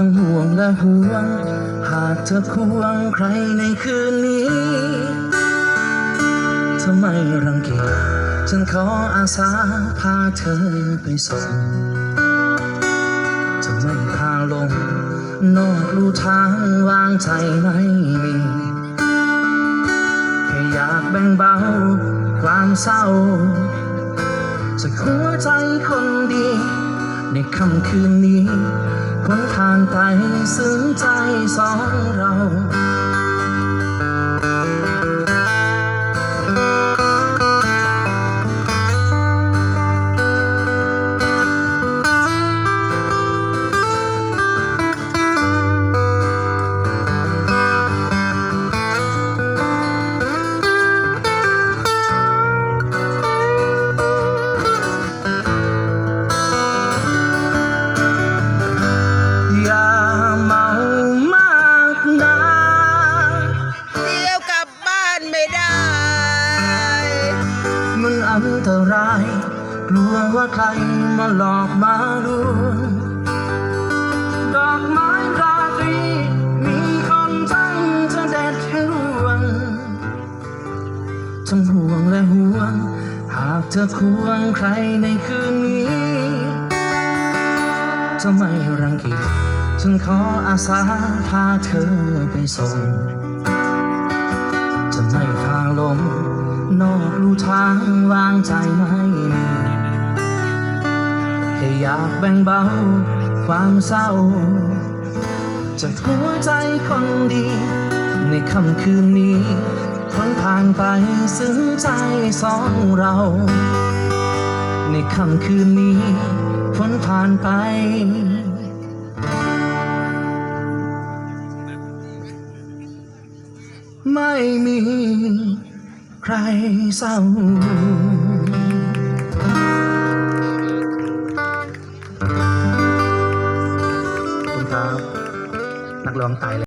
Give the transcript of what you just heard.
ทั้งห่วงและห่วง หากเธอควงใครในคืนนี้เธอไม่รังเกียจฉันขออาสาพาเธอไปส่งจะไม่พาลง นอกลู่ทางวางใจไม่มีแค่อยากแบ่งเบาความเศร้าจากหัวใจคนดี ในค่ำคืนนี้พ้นทานไปซึ้งใจสองเรา ตรายกลัวว่าใครมาหลอกมาลวงดอกไม้ราตรีมีคนทั้งจะเด็ดให้ร่วงทั้งห่วงและห่วง หากเธอควงใครในคืนนี้จะไม่รังเกียจฉันขออาสาพาเธอไปส่ง จะไม่พาลง นอกลู่ทางวางใจไม่มีแค่อยากแบ่งเบาความเศร้า จากหัวใจคนดี ในค่ำคืนนี้พ้นผ่านไปซึ้งใจสองเรา ในค่ำคืนนี้พ้นผ่านไปไม่มี ใครเศร้าคุณครับ นักร้องตายเลย